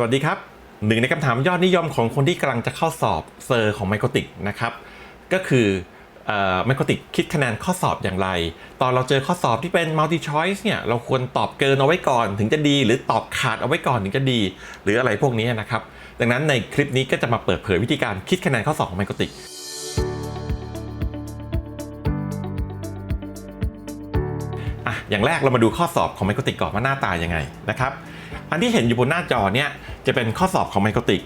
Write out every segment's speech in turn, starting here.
สวัสดีครับหนึ่งในคำถามยอดนิยมของคนที่กำลังจะเข้าสอบเซอร์ของไมโครติกนะครับ ก็คือไมโครติกคิดคะแนนข้อสอบอย่างไร ตอนเราเจอข้อสอบที่เป็น multi choice เนี่ยเราควรตอบเกินเอาไว้ก่อนถึงจะดี หรือตอบขาดเอาไว้ก่อนถึงจะดี หรืออะไรพวกนี้นะครับ ดังนั้นในคลิปนี้ก็จะมาเปิดเผยวิธีการคิดคะแนนข้อสอบของไมโครติกอะอย่างแรกเรามาดูข้อสอบของไมโครติกก่อนว่าหน้าตายังไงนะครับ อันที่เห็นอยู่บนหน้าจอเนี่ยจะเป็นข้อสอบของไมโครติก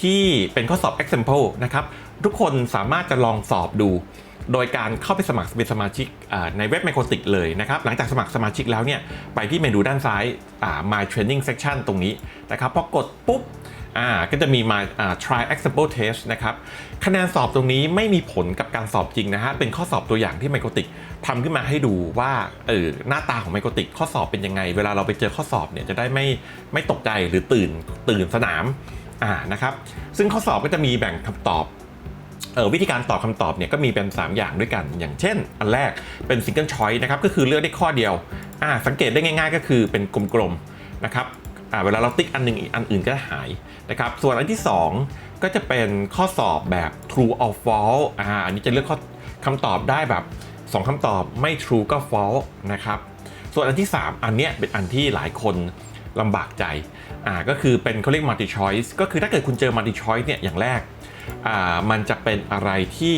ที่เป็นข้อสอบ example นะครับ ทุกคนสามารถจะลองสอบดู โดยการเข้าไปสมัครเป็นสมาชิกในเว็บไมโครติกเลยนะครับ หลังจากสมัครสมาชิกแล้วเนี่ย ไปที่เมนูด้านซ้ายอ่า my training section ตรงนี้นะครับ พอกดปุ๊บก็จะมีมา try example test นะครับ คะแนนสอบตรงนี้ไม่มีผลกับการสอบจริงนะฮะ เป็นข้อสอบตัวอย่างที่ไมโครติกทำขึ้นมาให้ดูว่าเออหน้าตาของไมโครติกข้อสอบเป็นยังไง เวลาเราไปเจอข้อสอบเนี่ยจะได้ไม่ไม่ตกใจหรือตื่นตื่นสนามอ่านะครับ ซึ่งข้อสอบก็จะมีแบ่งคำตอบ วิธีการตอบคำตอบเนี่ยก็มีเป็น 3 อย่างด้วยกัน อย่างเช่น อันแรกเป็น single choice นะครับก็คือเลือกได้ข้อเดียวอ่าสังเกตได้ง่าย ๆ ก็คือเป็นกลมๆนะครับอ่าเวลาเราติ๊กอันหนึ่งอีกอันอื่นก็หายนะครับส่วนอันที่ 2 ก็จะเป็นข้อสอบแบบ true or false อ่าอันนี้จะเลือกข้อคำตอบได้แบบ 2คำตอบไม่ true ก็ false นะครับส่วนอันที่ 3 อันเนี้ยเป็นอันที่หลายคน ลำบากใจอ่าก็คือเป็นเขาเรียก multi choice ก็คือถ้าเกิดคุณเจอ multi choice เนี่ยอย่างแรกอ่ามันจะเป็นอะไรที่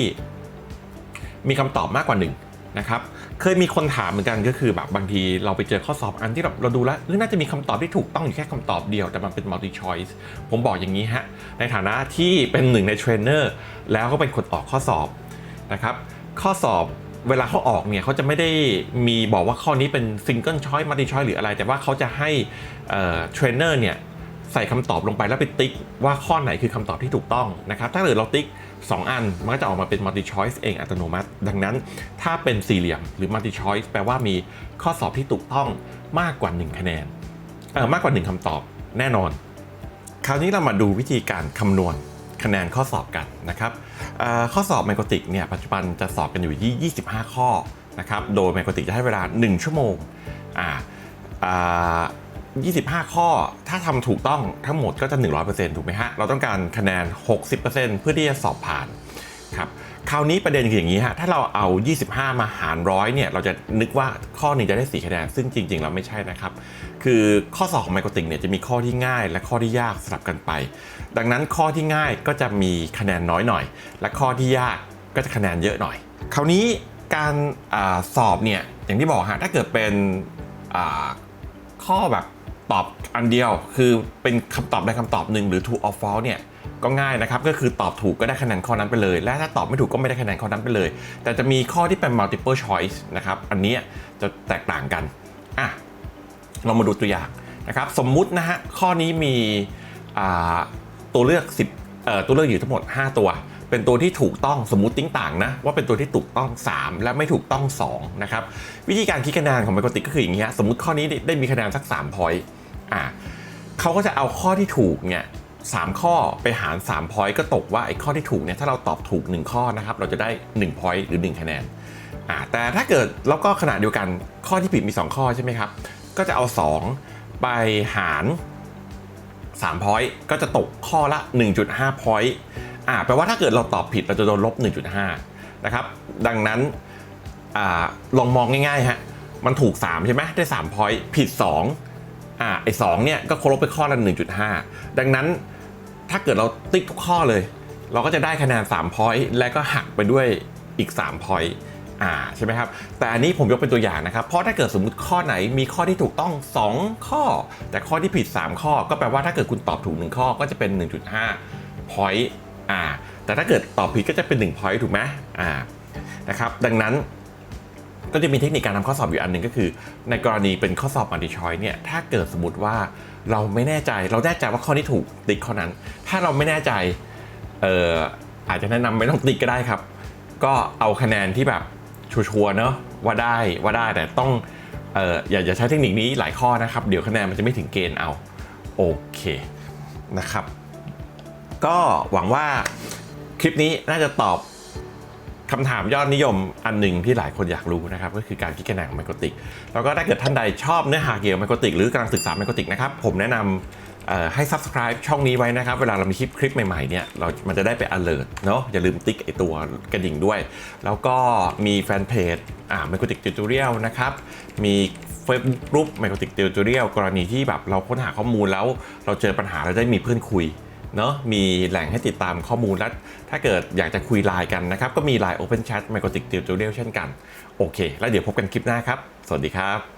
มีคำตอบมากกว่าหนึ่งนะครับเคยมีคนถามเหมือนกันก็คือแบบบางทีเราไปเจอข้อสอบอันที่เราเราดูแล้วเอ้ยน่าจะมีคำตอบที่ถูกต้องอยู่แค่คำตอบเดียวแต่มันเป็น multi choice ผมบอกอย่างนี้ฮะ ในฐานะที่เป็นหนึ่งในเทรนเนอร์แล้วก็เป็นคนออกข้อสอบนะครับข้อสอบ เวลาเขาออกเนี่ยเขาจะไม่ได้มีบอกว่าข้อนี้เป็น single choice multi choice หรืออะไร แต่ว่าเขาจะให้เทรนเนอร์เนี่ยใส่คำตอบลงไปแล้วไปติ๊กว่าข้อไหนคือคำตอบที่ถูกต้องนะครับ ถ้าเกิดเราติ๊ก 2 อัน มันก็จะออกมาเป็น multi choice เองอัตโนมัติ ดังนั้นถ้าเป็นสี่เหลี่ยมหรือ multi choice แปลว่ามีข้อสอบที่ถูกต้องมากกว่า 1 คะแนนเออมากกว่า 1คำตอบแน่นอน คราวนี้เรามาดูวิธีการคำนวณ คะแนนข้อสอบกันนะครับข้อสอบไมโครติกเนี่ยปัจจุบันจะสอบกันอยู่ที่25 ข้อนะครับโดยไมโครติกจะให้เวลา 1 ชั่วโมงอ่าอ่า25 ข้อถ้าทำถูกต้องทั้งหมดก็จะ 100%ถูกไหมฮะ เราต้องการคะแนน 60%เพื่อที่จะสอบผ่านครับ คราวนี้ประเด็นคืออย่างนี้ฮะ ถ้าเราเอา 25 มาหารร้อยเนี่ย เราจะนึกว่าข้อหนึงจะได้ 4 คะแนน ซึ่งจริงๆเราไม่ใช่นะครับ คือข้อสอบของไมโครติกเนี่ยจะมีข้อที่ง่ายและข้อที่ยากสลับกันไป ดังนั้นข้อที่ง่ายก็จะมีคะแนนน้อยหน่อย และข้อที่ยากก็จะคะแนนเยอะหน่อย คราวนี้การอาสอบเนี่ย อย่างที่บอกฮะ ถ้าเกิดเป็นข้อแบบตอบอันเดียว คือเป็นคำตอบใดคำตอบหนึ่งหรือ true or false เนี่ย ก็ง่ายนะครับ ก็คือตอบถูกก็ได้คะแนนข้อนั้นไปเลย และถ้าตอบไม่ถูกก็ไม่ได้คะแนนข้อนั้นไปเลย แต่จะมีข้อที่เป็น multiple choice นะครับ อันนี้จะแตกต่างกันอะเรามาดูตัวอย่างนะครับ สมมุตินะฮะข้อนี้มีตัวเลือก 10ตัวเลือกอยู่ทั้งหมด 5 ตัว เป็นตัวที่ถูกต้องสมมุติติ้งต่างนะว่าเป็นตัวที่ถูกต้อง 3 และไม่ถูกต้อง2นะครับวิธีการคิดคะแนนของไมโครติกก็คืออย่างนี้ฮะสมมติข้อนี้ได้ได้มีคะแนนสัก3 point อ่าเขาก็จะเอาข้อที่ถูกเนี่ย สามข้อไปหาร 3 point ก็ตกว่าไอ้ข้อที่ถูกเนี่ยถ้าเราตอบถูก 1 ข้อนะครับ เราจะได้ 1 point หรือ 1 คะแนนอ่าแต่ถ้าเกิดแล้วก็ขณะเดียวกันข้อที่ผิดมี 2 ข้อใช่ไหมครับ ก็จะเอา 2 ไปหาร3 point ก็จะตกข้อละ 1.5 point อ่าแปลว่าถ้าเกิดเราตอบผิดเราจะโดนลบ 1.5 นะครับ ดังนั้นอ่าลองมองง่ายๆฮะมันถูก 3 ใช่ไหมได้3 point ผิด 2อ่าไอ้สเนี่ยก็ลบไปข้อละ1.5 ดังนั้น ถ้าเกิดเราติ๊กทุกข้อเลย เราก็จะได้คะแนน3 point และก็หักไปด้วยอีก3 point อ่าใช่ไหมครับ แต่อันนี้ผมยกเป็นตัวอย่างนะครับ เพราะถ้าเกิดสมมติข้อไหนมีข้อที่ถูกต้อง 2 ข้อ แต่ข้อที่ผิด 3 ข้อ ก็แปลว่าถ้าเกิดคุณตอบถูก 1 ข้อก็จะเป็น 1.5 point อ่าแต่ถ้าเกิดตอบผิดก็จะเป็น 1 point ถูกไหมอ่านะครับดังนั้น ก็จะมีเทคนิคการทำข้อสอบอยู่อันหนึ่งก็คือ ในกรณีเป็นข้อสอบมัลติชอยเนี่ยถ้าเกิดสมมติว่าเราไม่แน่ใจเราแน่ใจว่าข้อนี้ถูกติ๊กข้อนั้น ถ้าเราไม่แน่ใจเอออาจจะแนะนำไม่ต้องติ๊กก็ได้ครับ ก็เอาคะแนนที่แบบชัวร์เนอะว่าได้ว่าได้แต่ต้องเอออย่าอย่าใช้เทคนิคนี้หลายข้อนะครับ เดี๋ยวคะแนนมันจะไม่ถึงเกณฑ์เอาโอเคนะครับ ก็หวังว่าคลิปนี้น่าจะตอบ คำถามยอดนิยมอันหนึ่งที่หลายคนอยากรู้นะครับก็คือการคิดคะแนนของไมโครติกแล้วก็ถ้าเกิดท่านใดชอบเนื้อหาเกี่ยวกับไมโครติกหรือกำลังศึกษาไมโครติกนะครับผมแนะนเอ่อให้ subscribe ช่องนี้ไว้นะครับ เวลาเรามีคลิปคลิปใหม่ๆเนี่ยเรามันจะได้ไป alert เนาะอย่าลืมติ๊กไอตัวกระดิ่งด้วย แล้วก็มีแฟนเพจอ่า m e c o t i c Tutorial นะครับ มี Facebook Group m e c o t i c Tutorial กรณีที่แบบเราค้นหาข้อมูลแล้วเราเจอปัญหาเราได้มีเพื่อนคุย เนาะมีแหล่งให้ติดตามข้อมูลและถ้าเกิดอยากจะคุยไลน์กันนะครับ ก็มี Line Open Chat m i c o t i c Tutorial เช่นกัน โอเค แล้วเดี๋ยวพบกันคลิปหน้าครับ สวัสดีครับ